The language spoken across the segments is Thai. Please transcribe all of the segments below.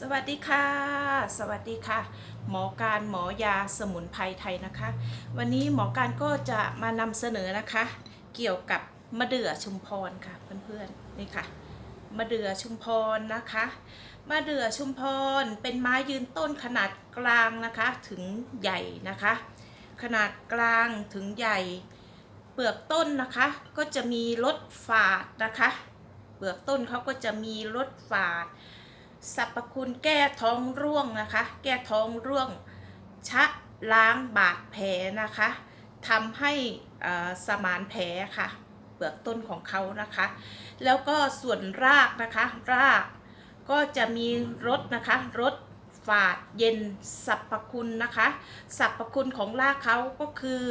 สวัสดีค่ะ สวัสดีค่ะ หมอการหมอยาสมุนไพรไทยนะคะ วันนี้หมอการก็จะมานำเสนอนะคะ เกี่ยวกับมะเดื่อชุมพรค่ะเพื่อนๆนี่ค่ะมะเดื่อชุมพรนะคะมะเดื่อชุมพรเป็นไม้ยืนต้นขนาดกลางนะคะถึงใหญ่นะคะ ขนาดกลางถึงใหญ่ เปลือกต้นนะคะ ก็จะมีรสฝาดนะคะ เปลือกต้นเขาก็จะมีรสฝาด สรรพคุณแก้ท้องร่วงนะคะ แก้ท้องร่วง ชะล้างบาดแผลนะคะทำให้สมานแผลค่ะ เปลือกต้นของเขานะคะ แล้วก็ส่วนรากนะคะ รากก็จะมีรสนะคะรสฝาดเย็นสรรพคุณนะคะสรรพคุณของรากเขาก็คือ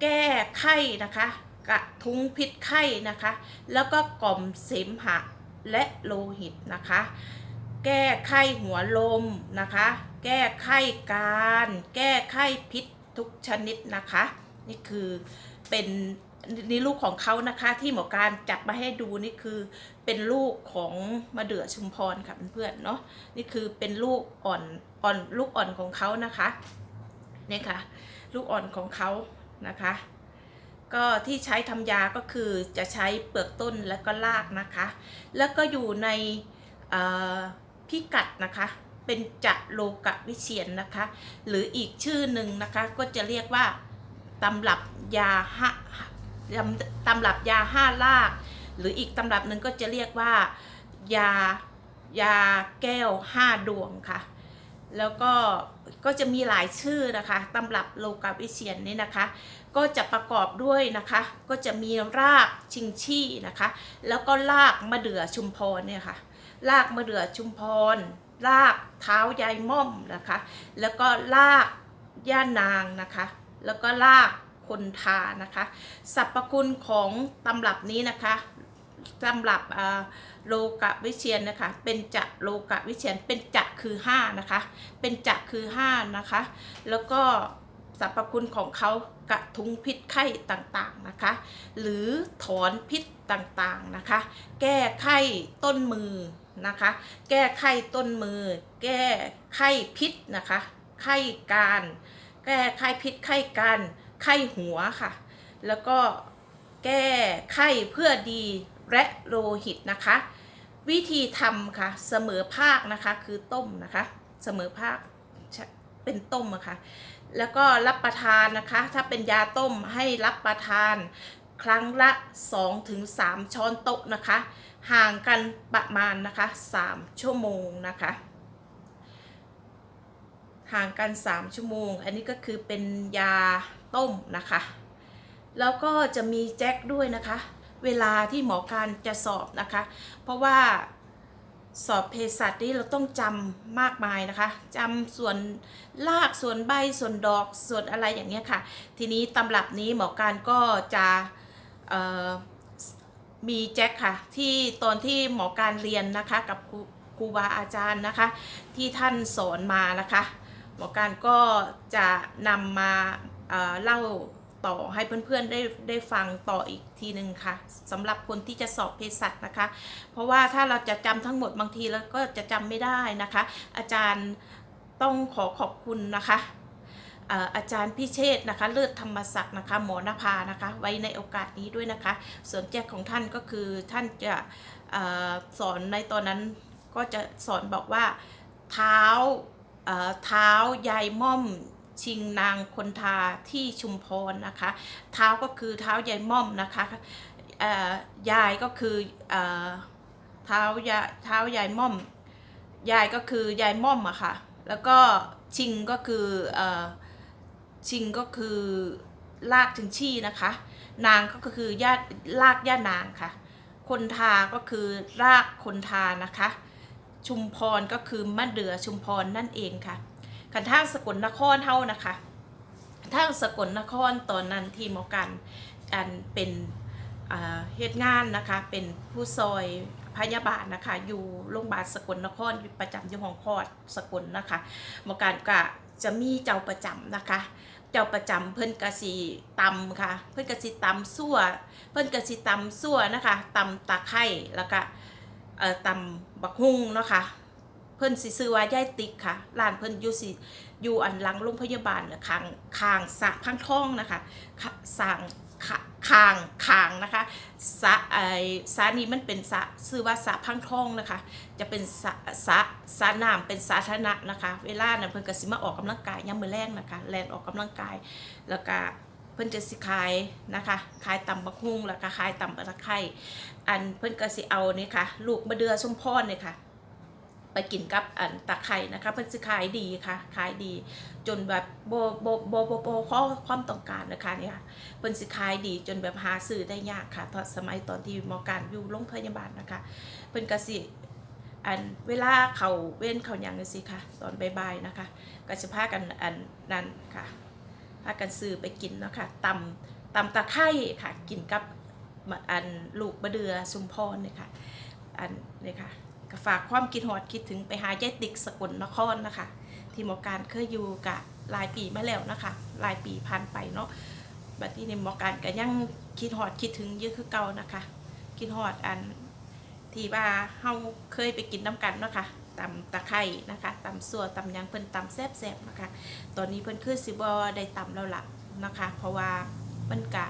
แก้ไข้นะคะ กระทุ้งพิษไข้นะคะ แล้วก็กล่อมเสมหะและโลหิตนะคะ แก้ไข้หัวลมนะคะ แก้ไข้การ แก้ไข้พิษทุกชนิดนะคะ นี่คือเป็นนี่ลูกของเขานะคะที่หมอการจับมาให้ดูนี่คือเป็นลูกของมะเดื่อชุมพรค่ะเพื่อนๆเนาะนี่คือเป็นลูกอ่อนอ่อนลูกอ่อนของเขานะคะเนี่ยค่ะ ลูกอ่อนของเขานะคะ ก็ที่ใช้ทำยาก็คือจะใช้เปลือกต้นแล้วก็รากนะคะ แล้วก็อยู่ในอ พิกัดนะคะ เป็นจะโลกะวิเชียนนะคะ หรืออีกชื่อหนึ่งนะคะก็จะเรียกว่าตำรับยาห้าตำตำรับยาห้าลาก หรืออีกตำรับหนึ่งก็จะเรียกว่ายายาแก้วห้าดวงค่ะ แล้วก็ก็จะมีหลายชื่อนะคะตำรับโลกาวิเชียนนี่นะคะ ก็จะประกอบด้วยนะคะ ก็จะมีรากชิงชี่นะคะ แล้วก็รากมะเดื่อชุมพรเนี่ยค่ะ รากมะเดื่อชุมพรรากเท้ายายม่อมนะคะ แล้วก็รากย่านางนะคะ แล้วก็รากคนทานะคะสรรพคุณของตำรับนี้นะคะตำรับโลกะวิเชียนนะคะ เป็นจะโลกะวิเชียนเป็นจะคือ5นะคะ เป็นจะคือ5นะคะ แล้วก็ สรรพคุณของเขากระทุ้งพิษไข้ต่างๆนะคะ หรือถอนพิษต่างๆนะคะ แก้ไข้ต้นมือนะคะ แก้ไข้ต้นมือ แก้ไข้พิษนะคะ ไข้การ แก้ไข้พิษไข้การ ไข้หัวค่ะ แล้วก็แก้ไข้เพื่อดีและโลหิตนะคะ วิธีทำค่ะ เสมอภาคนะคะคือต้มนะคะ เสมอภาค เป็นต้มอะค่ะ แล้วก็รับประทานนะคะ ถ้าเป็นยาต้มให้รับประทานครั้งละ 2-3 ช้อนโต๊ะนะคะ ห่างกันประมาณนะคะ 3 ชั่วโมงนะคะ ห่างกัน 3 ชั่วโมง อันนี้ก็คือเป็นยาต้มนะคะ แล้วก็จะมีแจ็คด้วยนะคะ เวลาที่หมอการจะสอบนะคะ เพราะว่า สอบเภสัชนี่เราต้องจำมากมายนะคะจำส่วนรากส่วนใบส่วนดอกส่วนอะไรอย่างเงี้ยค่ะ ทีนี้ตำรับนี้หมอการก็จะมีแจ็คค่ะ ที่ตอนที่หมอการเรียนนะคะกับครูบาอาจารย์นะคะ ที่ท่านสอนมานะคะ หมอการก็จะนำมาเเล่า ต่อให้เพื่อนๆได้ได้ฟังต่ออีกทีหนึ่งค่ะสำหรับคนที่จะสอบเภสัชนะคะ เพราะว่าถ้าเราจะจำทั้งหมดบางทีแล้วก็จะจำไม่ได้นะคะ อาจารย์ต้องขอขอบคุณนะคะอาจารย์พิเชษฐ์นะคะ เลิศธรรมศักดิ์นะคะ หมอนภานะคะ ไว้ในโอกาสนี้ด้วยนะคะ ส่วนแจ้กของท่านก็คือท่านจะอสอนในตอนนั้นก็จะสอนบอกว่าเท้าเอ่อเท้ายายม่อม ชิงนางคนทาที่ชุมพรนะคะ เท้าก็คือเท้ายายม่อมนะคะยายก็คือเท้ายายเท้ายายม่อม ยายก็คือยายม่อมอะค่ะ แล้วก็ชิงก็คืออชิงก็คือลากถึงชี่นะคะ นางก็คือญาติลากย่านางค่ะ คนทาก็คือรากคนทานะคะ ชุมพรก็คือมะเดื่อชุมพรนั่นเองค่ะ กันทางสกลนครเท่านะคะทางสกลนครตอนนั้นที่หมอกันอันเป็นเหตุงานนะคะ เป็นผู้ซอยพยาบาลนะคะ อยู่โรงพยาบาลสกลนครอยู่ประจำอยู่ห้องคลอดสกลนะคะหมอกันก็จะมีเจ้าประจำนะคะ เจ้าประจำเพิ่นกสีตำค่ะ เพิ่นกสีตำซั่ว เพิ่นกสีตำซั่วนะคะตำตะไคร้แล้วก็เอ่อตำบักฮุ่งเนาะค่ะ เพิ่นสิซื้อว่ายายติ๊กค่ะร้านเพิ่นอยู่สิอยู่อันหลังโรงพยาบาลน่ะคางคางสะพังท้องนะคะสร้างคางคางนะคะสะไอสระนี้มันเป็นสะชื่อว่าสะพังท้องนะคะ จะเป็นสะสะสะน้ำเป็นสาธารณะนะคะ เวลานั้นเพิ่นก็สิมาออกกำลังกายยามมื้อแรงนะคะแลนออกกำลังกายแล้วก็เพิ่นจะสิขายนะคะขายตำบักฮุ่งแล้วก็ขายตำปลาตะไคร้อันเพิ่นก็สิเอานี่ค่ะลูกมะเดือชุมพรเนี่ยค่ะ ไปกินกับอันตะไคร่นะคะเพิ่นสิขายดีค่ะขายดี จนแบบโบโบโบโบโบข้อความต้องการนะคะเนี่ยค่ะเพิ่นสิขายดีจนแบบหาซื้อได้ยากค่ะตอนสมัยตอนที่หมอการอยู่โรงพยาบาลนะคะเพิ่นก็สิอันเวลาเขาเว้นเขาหยังจังซี่ค่ะ ตอนบ่ายๆนะคะ ก็จะพากันอันนั้นค่ะพากันซื้อไปกินเนาะค่ะตำตำตะไคร่ค่ะ กินกับอันลูกมะเดือชุมพรเนี่ยค่ะอันนี่ค่ะ ก็ฝากความคิดฮอดคิดถึงไปหายายติ๊กสกลนครนะคะ ที่หมอการเคยอยู่กับหลายปีมาแล้วนะคะหลายปีผ่านไปเนาะบัดนี้นี่หมอการก็ยังคิดฮอดคิดถึงเยอะคือเก่านะคะ คิดฮอดอันที่ว่าเฮาเคยไปกินน้ำกันเนาะค่ะตำตะไคร่นะคะตำสัวตำยังเพิ่นตำแซ่บๆนะคะ ตอนนี้เพิ่นคือสิบ่ได้ตำแล้วล่ะนะคะ เพราะว่ามันกะ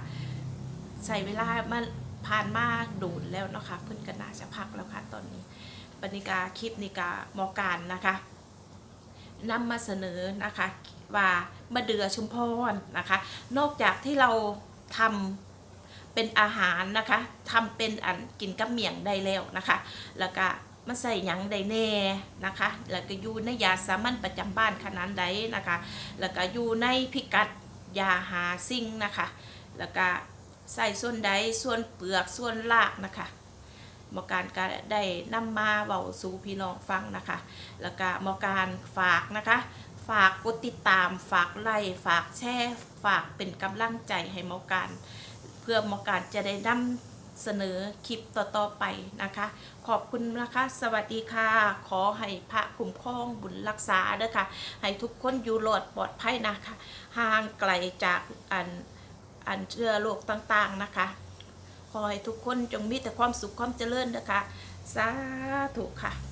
ใช้เวลามันผ่านมาดูนแล้วนะคะ เพิ่นก็น่าจะพักแล้วค่ะตอนนี้ บรรยากาคลิปนี้กามอการนะคะนำมาเสนอนะคะว่ามะเดือชุมพรนะคะ นอกจากที่เราทำเป็นอาหารนะคะทำเป็นอันกินกับเมี่ยงได้แล้วนะคะ แล้วก็มาใส่หยังได้แน่นะคะ แล้วก็อยู่ในยาสามัญประจำบ้านขนาดใดนะคะ แล้วก็อยู่ในพิกัดยาหาซิ่งนะคะ แล้วก็ใส่ส่วนใดส่วนเปลือกส่วนรากนะคะ หมอการก็ได้นำมาเบาสู่พี่น้องฟังนะคะ แล้วก็หมอการฝากนะคะ ฝากกดติดตาม ฝากไลค์ฝากแชร์ฝากเป็นกำลังใจให้หมอการ เพื่อหมอการจะได้นำเสนอคลิปต่อ ๆ ไปนะคะ ขอบคุณนะคะ สวัสดีค่ะ ขอให้พระคุ้มครองบุญรักษาเด้อค่ะ ให้ทุกคนอยู่รอดปลอดภัยนะคะ ห่างไกลจากอันอันเชื้อโรคต่างๆนะคะ ขอให้ทุกคนจงมีแต่ความสุขความเจริญนะคะ สาธุค่ะ